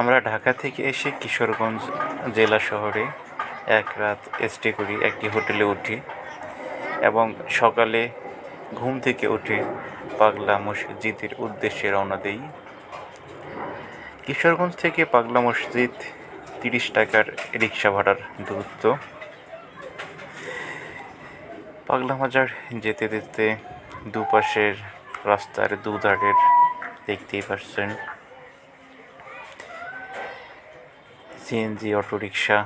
আমরা ঢাকা থেকে এসে কিশোরগঞ্জ জেলা শহরে এক রাত স্টে করি, একটি হোটেলে উঠি এবং সকালে ঘুম থেকে উঠে পাগলা মসজিদের উদ্দেশ্যে রওনা দেই। কিশোরগঞ্জ থেকে পাগলা মসজিদ তিরিশ টাকার রিক্সা ভাড়ার দূরত্ব। পাগলা মাজার যেতে যেতে দুপাশের রাস্তার দুধারের দেখতেই পাচ্ছেন সিএনজি অটোরিকশা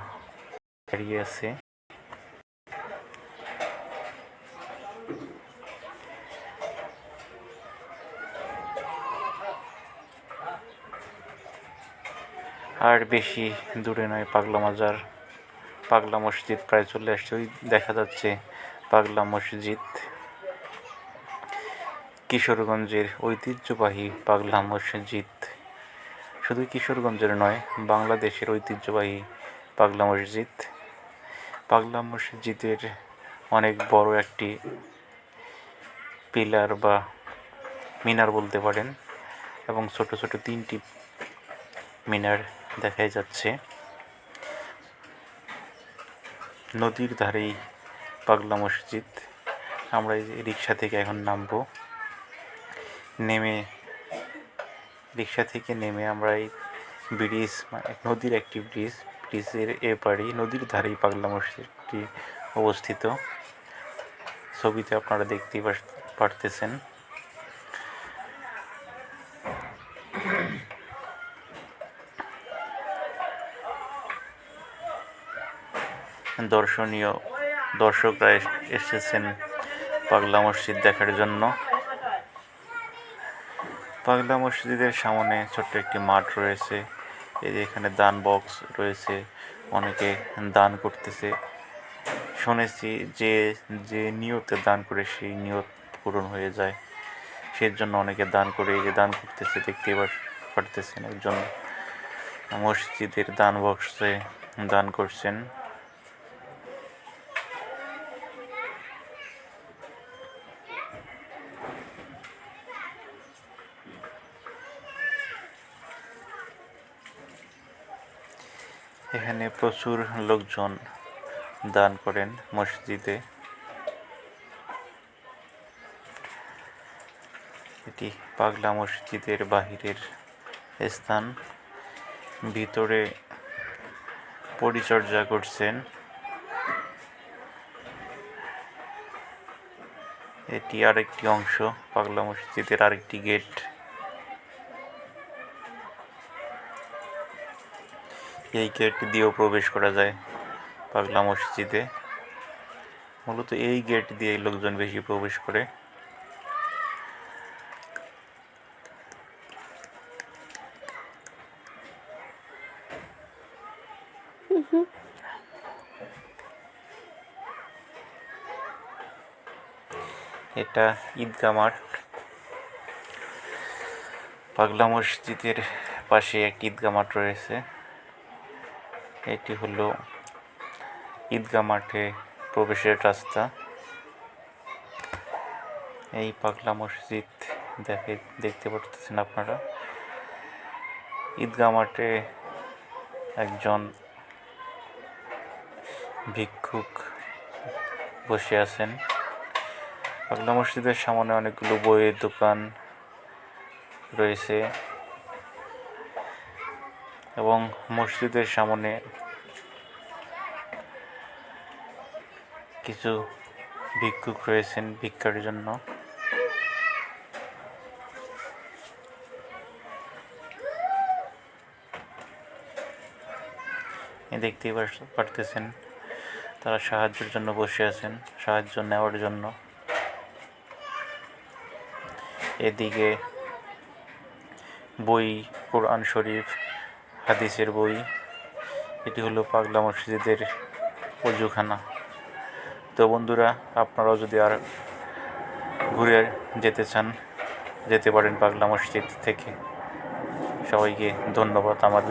দাঁড়িয়ে আছে। আর বেশি দূরে নয়, পাগলা মাজার, পাগলা মসজিদ প্রায় চলে আসছে। ওই দেখা যাচ্ছে পাগলা মসজিদ। কিশোরগঞ্জের ঐতিহ্যবাহী পাগলা মসজিদ। শুধু কিশোরগঞ্জের নয়, বাংলাদেশের ঐতিহ্যবাহী পাগলা মসজিদ। পাগলা মসজিদের অনেক বড় একটি পিলার বা মিনার বলতে পারেন এবং ছোট ছোট তিনটি মিনার দেখা যাচ্ছে। নদীর ধারেই পাগলা মসজিদ। আমরা এই রিক্সা থেকে এখন নামবো। নেমে রিক্সা থেকে নেমে আমরা এই ব্রিজ মানে নদীর একটি ব্রিজ, ব্রিজের এপারে নদীর ধারেই পাগলা মসজিদটি অবস্থিত। ছবিতে আপনারা দেখতেই পার- পারতেছেন। দর্শনীয় দর্শকরা এসেছেন পাগলা মসজিদ দেখার জন্য। পাগলা মসজিদের সামনে ছোট্ট একটি মাঠ রয়েছে। এই যে এখানে দান বক্স রয়েছে, অনেকে দান করতেছে। শুনেছি যে যে নিয়তে দান করে সেই নিয়ত পূরণ হয়ে যায়। সেই জন্য অনেকে দান করে, এই যে দান করতেছে দেখতে পার- পারতেছেন একজন মসজিদের দান বক্সে দান করছেন। এখানে প্রচুর লোকজন দান করেন মসজিদে। এটি পাগলা মসজিদের বাহিরের স্থান। ভিতরে পরিচর্যা করছেন। এটি আরেকটি অংশ, পাগলা মসজিদের আরেকটি গেট। এই গেট দিয়েও প্রবেশ করা যায় পাগলা মসজিদে। মূলত এই গেট দিয়ে লোকজন বেশি প্রবেশ করে। এটা ঈদগা মাঠ। পাগলা মসজিদের পাশে একটি ঈদগা মাঠ রয়েছে। এটি হলো ঈদগাহ মাঠে প্রবেশের রাস্তা। এই পাগলা মসজিদ দেখে, দেখতে পারতেছেন আপনারা। ঈদগাহ মাঠে একজন ভিক্ষুক বসে আছেন। পাগলা মসজিদের সামনে অনেকগুলো বইয়ের দোকান রয়েছে। এবং মসজিদের সামনে কিছু ভিক্ষুক রয়েছেন ভিক্ষার জন্য। দেখতেই পার- পারতেছেন, তারা সাহায্যের জন্য বসে আছেন, সাহায্য নেওয়ার জন্য। এদিকে বই, কোরআন শরীফ হাদিসের বই। এটি হলো পাগলা মসজিদের অজুখানা। তো বন্ধুরা, আপনারাও যদি আর ঘুরে যেতে চান, যেতে পারেন পাগলা মসজিদ থেকে। সবাইকে ধন্যবাদ আমার।